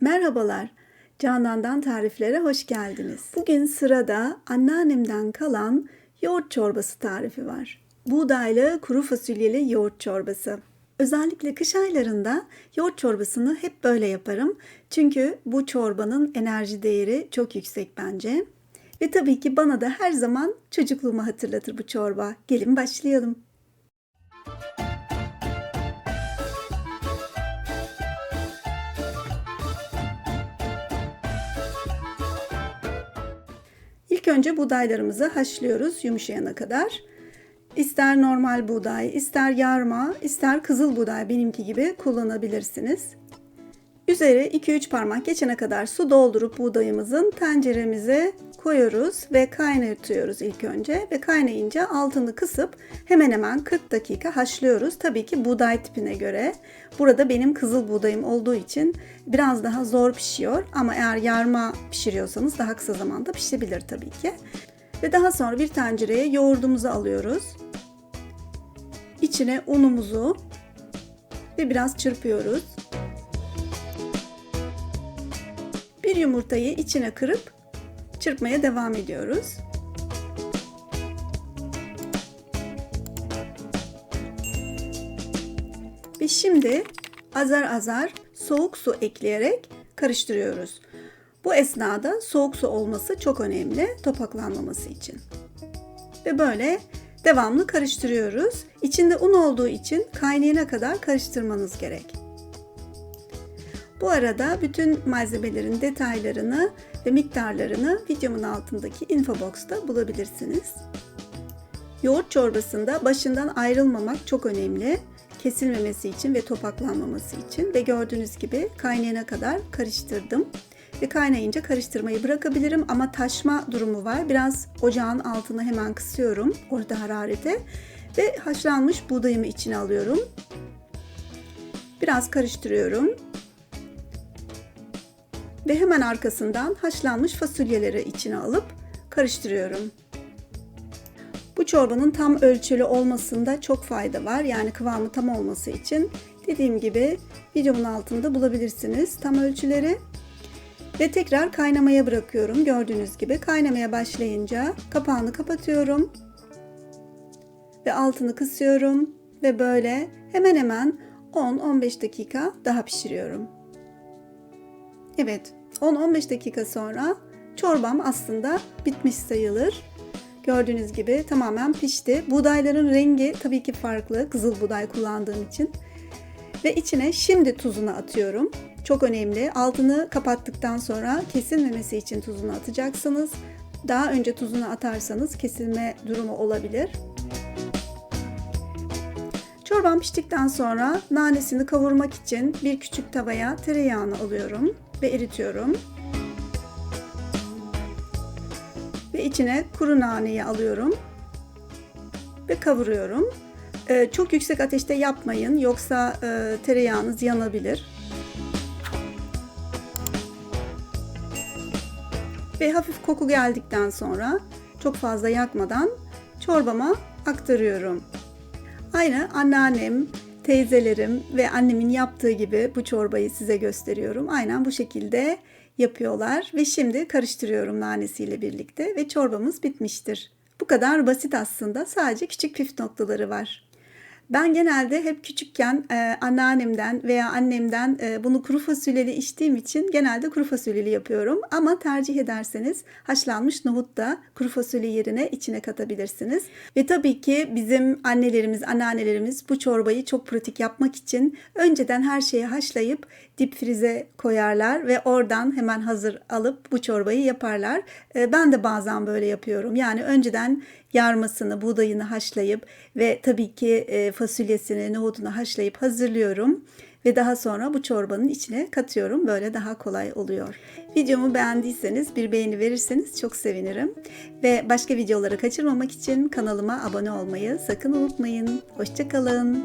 Merhabalar. Canan'dan tariflere hoş geldiniz. Bugün sırada anneannemden kalan yoğurt çorbası tarifi var. Buğdaylı kuru fasulyeli yoğurt çorbası. Özellikle kış aylarında yoğurt çorbasını hep böyle yaparım. Çünkü bu çorbanın enerji değeri çok yüksek bence. Ve tabii ki bana da her zaman çocukluğumu hatırlatır bu çorba. Gelin başlayalım. İlk önce buğdaylarımızı haşlıyoruz yumuşayana kadar. İster normal buğday, ister yarma, ister kızıl buğday benimki gibi kullanabilirsiniz. Üzeri 2-3 parmak geçene kadar su doldurup buğdayımızın tenceremize koyuyoruz ve kaynatıyoruz ilk önce ve kaynayınca altını kısıp hemen hemen 40 dakika haşlıyoruz. Tabii ki buğday tipine göre. Burada benim kızıl buğdayım olduğu için biraz daha zor pişiyor ama eğer yarma pişiriyorsanız daha kısa zamanda pişebilir tabii ki. Ve daha sonra bir tencereye yoğurdumuzu alıyoruz. İçine unumuzu ve biraz çırpıyoruz. Bir yumurtayı içine kırıp çırpmaya devam ediyoruz. Ve şimdi azar azar soğuk su ekleyerek karıştırıyoruz. Bu esnada soğuk su olması çok önemli topaklanmaması için. Ve böyle devamlı karıştırıyoruz. İçinde un olduğu için kaynayana kadar karıştırmanız gerek. Bu arada bütün malzemelerin detaylarını ve miktarlarını videomun altındaki infobox'ta bulabilirsiniz. Yoğurt çorbasında başından ayrılmamak çok önemli. Kesilmemesi için ve topaklanmaması için ve gördüğünüz gibi kaynayana kadar karıştırdım. Ve kaynayınca karıştırmayı bırakabilirim ama taşma durumu var. Biraz ocağın altını hemen kısıyorum orada hararete ve haşlanmış buğdayımı içine alıyorum. Biraz karıştırıyorum ve hemen arkasından haşlanmış fasulyeleri içine alıp karıştırıyorum. Bu çorbanın tam ölçülü olmasında çok fayda var. Yani kıvamı tam olması için dediğim gibi videomun altında bulabilirsiniz tam ölçüleri. Ve tekrar kaynamaya bırakıyorum. Gördüğünüz gibi kaynamaya başlayınca kapağını kapatıyorum. Ve altını kısıyorum ve böyle hemen hemen 10-15 dakika daha pişiriyorum. Evet, 10-15 dakika sonra çorbam aslında bitmiş sayılır. Gördüğünüz gibi tamamen pişti. Buğdayların rengi tabii ki farklı. Kızıl buğday kullandığım için. Ve içine şimdi tuzunu atıyorum. Çok önemli. Altını kapattıktan sonra kesilmemesi için tuzunu atacaksınız. Daha önce tuzunu atarsanız kesilme durumu olabilir. Çorbam piştikten sonra nanesini kavurmak için bir küçük tavaya tereyağını alıyorum ve eritiyorum. Ve içine kuru naneyi alıyorum ve kavuruyorum. Ee, çok yüksek ateşte yapmayın yoksa e, tereyağınız yanabilir. Ve hafif koku geldikten sonra çok fazla yakmadan çorbama aktarıyorum. Aynı anneannem, teyzelerim ve annemin yaptığı gibi bu çorbayı size gösteriyorum. Aynen bu şekilde yapıyorlar ve şimdi karıştırıyorum nanesiyle birlikte ve çorbamız bitmiştir. Bu kadar basit aslında. Sadece küçük püf noktaları var. Ben genelde hep küçükken e, anneannemden veya annemden e, bunu kuru fasulyeli içtiğim için genelde kuru fasulyeli yapıyorum. Ama tercih ederseniz haşlanmış nohut da kuru fasulye yerine içine katabilirsiniz. Ve tabii ki bizim annelerimiz, anneannelerimiz bu çorbayı çok pratik yapmak için önceden her şeyi haşlayıp dip frize koyarlar ve oradan hemen hazır alıp bu çorbayı yaparlar. E, ben de bazen böyle yapıyorum. Yani önceden yarmasını, buğdayını haşlayıp ve tabii ki e, fasulyesini, nohudunu haşlayıp hazırlıyorum ve daha sonra bu çorbanın içine katıyorum. Böyle daha kolay oluyor. Videomu beğendiyseniz bir beğeni verirseniz çok sevinirim. Ve başka videoları kaçırmamak için kanalıma abone olmayı sakın unutmayın. Hoşçakalın.